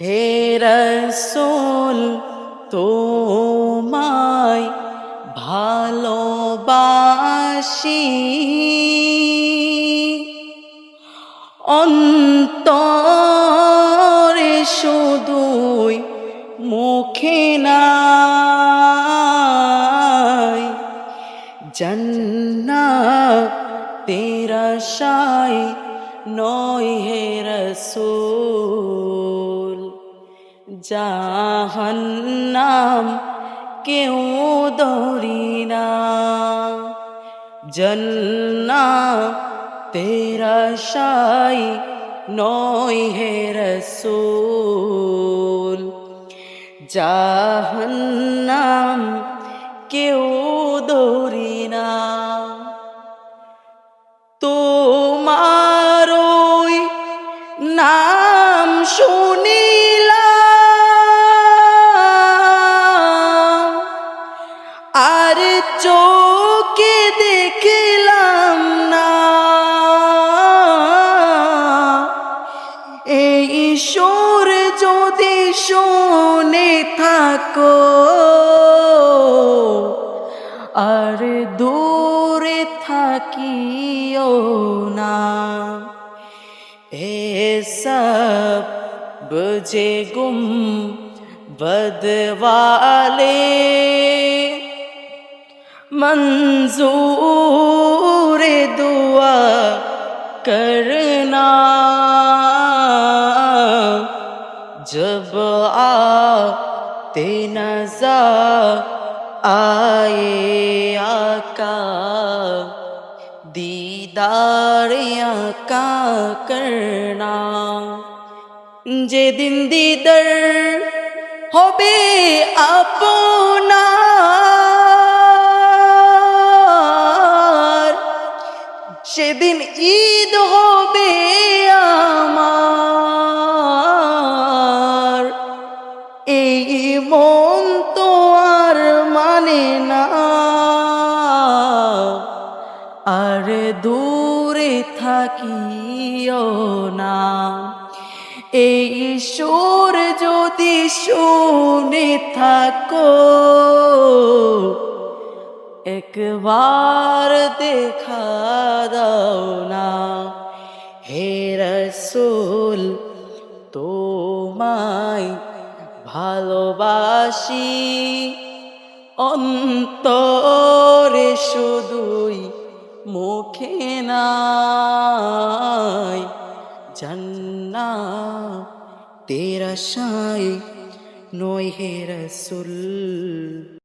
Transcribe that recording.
হে রসুল তোমায় ভালোবাসি। অন্তরে শুধুই মুখে নাই। জন্না তেরা শাই নয় হে রসুল। জাহান্নাম কেউ দৌড়ি না। জন্না তেরা শাই নয় হে রসুল। জাহান্নাম কেউ দৌড়ি না। তোমার নাম শুনিলাম চোখে দেখিলাম না। সুর যদি শুনে থাকো, আর দূরে থাকিও না। এসব বুঝে গুম বদवाले منظور دعا کرنا۔ جب آتے نظر آئے آقا دیداریاں کا کرنا۔ جے دن دیدر সেদিন ঈদ হবে আমার। এই মন তো আর মানে না। আর দূরে থাকিও না। এই সুর যদি শুনে থাকো একবার দেখা দাও না। হে রসুল, তোমায় ভালোবাসি। অন্তরে শুধুই মুখে নাই। জন্না তেরা শাই নয় হে রসুল।